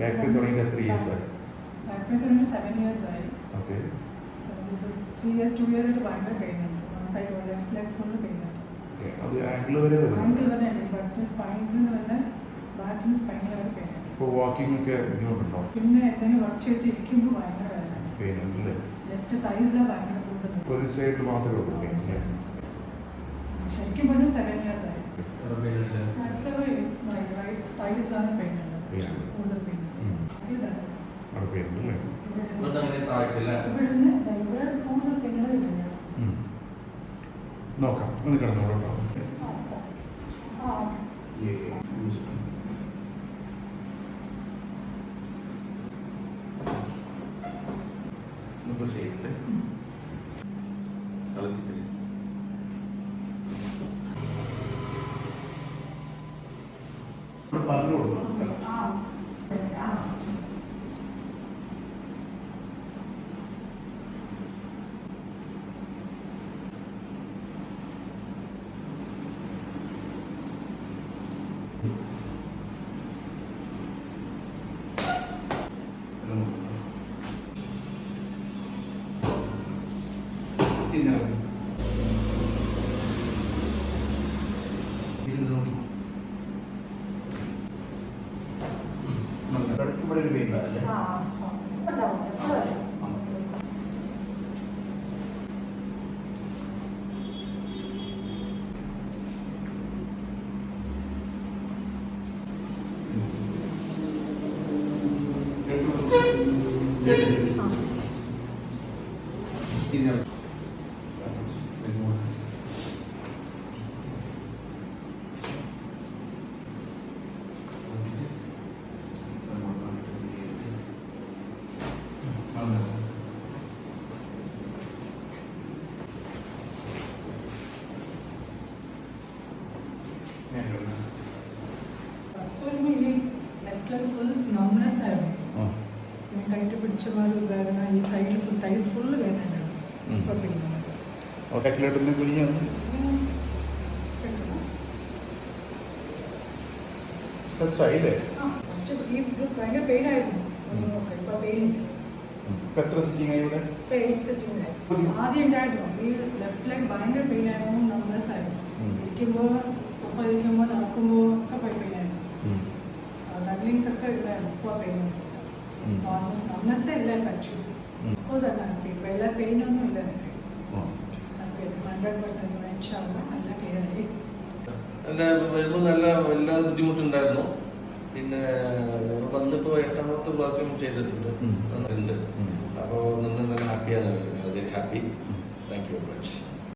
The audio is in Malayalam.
ബാക്ക് തുടങ്ങിയിട്ട് എത്ര ഇയേഴ്സ് ആയി? ബാക്ക് പെയിൻ തുടങ്ങി സെവൻ ഇയേഴ്സ് ആയി. Okay three years two years ആയിട്ട് ഭയങ്കര പെയിൻ ഉണ്ട്. One side left leg full pain ഉണ്ട്. അത് ആംഗിൾ വരെ വരുന്നു ആംഗിൾ വരെ ഉണ്ട് ബട്ട് സ്പൈനിൽ വരെ ബാക്കിൽ സ്പൈനിൽ വരെ പെയിൻ ഉണ്ട്. ഇപ്പോൾ വാക്കിംഗ് ഒക്കെ ബുദ്ധിമുട്ടുണ്ടോ? പിന്നെ എന്തെങ്കിലും വർക്ക് ചെയ്തിട്ട് ഇരിക്കുമ്പോൾ ഭയങ്കര വേദന പെയിൻ ഉണ്ടല്ലേ ലെഫ്റ്റ് തൈസിലാണ് ഭയങ്കര കൂടുതൽ ഒരു സൈഡിൽ മാത്രമേ ഉള്ളൂ പെയിൻ ശരിക്കും പറഞ്ഞാൽ സെവൻ ഇയേഴ്സ് ആയി. റൈറ്റ് തൈസിലാണ് പെയിൻ ഉണ്ട് ഉണ്ട്. കൂടുതൽ പെയിൻ ഉം. ഇതാണ് അവിടെ പെയിൻ ഉണ്ടല്ലേ ഇങ്ങോട്ട് ഇല്ല നോക്കാം. ഒന്ന് കിടന്നോളൂ കേട്ടോ. ഇപ്പോൾ സൈഡിൽ കളത്തിട്ടില്ല? ഇടയ്ക്ക് ഇവിടെ ഒരു പെയിൻ അല്ലേ ആ ഉണ്ടാവും എപ്പോഴും ഫസ്റ്റ് വരുമ്പോൾ ഈ ലെഫ്റ്റ് ലെഗ് ഫുൾ നംനെസ് ആയിരുന്നു പിന്നെ കൈട്ട് പിടിച്ച മാതിരി ഒരു വേദന ഈ സൈഡിൽ ഫുൾ ടൈസ് ഫുള്ള് വേദന ഉണ്ടായിരുന്നു ഉം. ഇപ്പോൾ പിന്നെ ഒട്ടക്കിലോട്ടൊന്ന് കുഞ്ഞു ടച്ചായില്ലേ ഭയങ്കര പെയിൻ ആയിരുന്നു. ഇപ്പോൾ പെയിൻ ഇല്ല. ഇപ്പം എത്ര സിറ്റിംഗ് ആയി ഇവിടെ? എയ്റ്റ് സെറ്റിംഗ് ആയി. ആദ്യം ഉണ്ടായിരുന്നു. ഈ ലെഫ്റ്റ് ലെഗ് ഭയങ്കര പെയിൻ ആയിരുന്നു നംനെസ് ആയിരുന്നു. ഇരിക്കുമ്പോൾ സോഫ ഇരിക്കുമ്പോൾ നടക്കുമ്പോൾ ഒക്കെ പെയിൻ ആയിരുന്നു. ഡബ്ലിങ്സ് ഒക്കെ ഉണ്ടായിരുന്നു ഇപ്പോൾ പെയിൻ. ഓൾമോസ്റ്റ് നംനെസ്സേ ഇല്ല പക്ഷേ ഉം. കോഴ്സ് ആണ് ഹാപ്പി ഇപ്പോൾ എല്ലാ പെയിനൊന്നും ഇല്ല എനിക്ക് ഹൺഡ്രഡ് പെർസെന്റ് ഇൻഷാല്ല നല്ല ക്ലിയർ ആയി. അല്ല വരുമ്പോൾ നല്ല എല്ലാ ബുദ്ധിമുട്ടുണ്ടായിരുന്നു. പിന്നെ വന്നിപ്പോ എട്ടാമത്തെ പ്രാവശ്യം ചെയ്തിട്ടുണ്ട്. ഉണ്ട്. അപ്പോൾ നിന്ന് നല്ല ഹാപ്പിയാണ് very happy thank you very much